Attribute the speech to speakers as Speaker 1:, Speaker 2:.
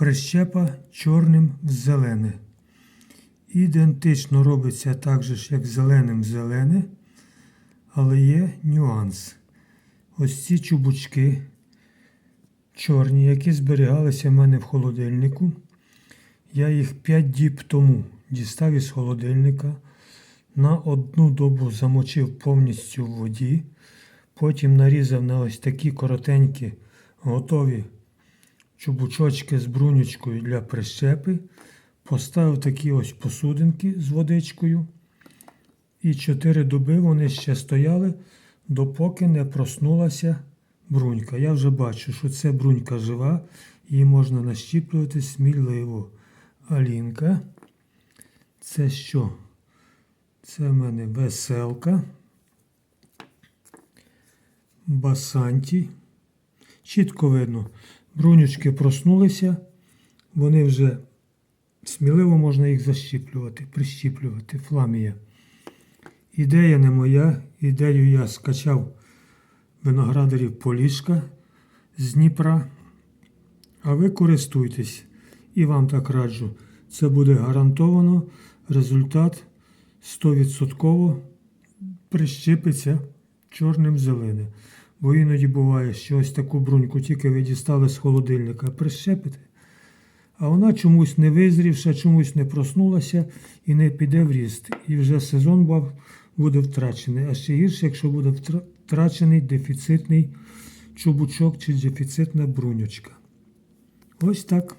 Speaker 1: прищепа чорним в зелене. Ідентично робиться так же як зеленим в зелене, але є нюанс. Ось ці чубучки чорні, які зберігалися в мене в холодильнику. Я їх 5 діб тому дістав із холодильника, на одну добу замочив повністю в воді, потім нарізав на ось такі коротенькі готові чубучочки з брунючкою для прищепи, поставив такі ось посудинки з водичкою. І 4 доби вони ще стояли, допоки не проснулася брунька. Я вже бачу, що це брунька жива, її можна нащіплювати сміливо. Алінка. Це що? Це в мене веселка. Басанті. Чітко видно. Брунючки проснулися, вони вже сміливо можна їх защіплювати, прищіплювати. Фламія. Ідея не моя. Ідею я скачав виноградарів Полішка з Дніпра. А ви користуйтесь. І вам так раджу. Це буде гарантовано результат 100% прищепиться чорним зеленим. Бо іноді буває, що ось таку бруньку тільки ви дістали з холодильника, прищепите, а вона чомусь не визрівша, чомусь не проснулася і не піде в ріст. І вже сезон буде втрачений. А ще гірше, якщо буде втрачений дефіцитний чубучок чи дефіцитна бруньочка. Ось так.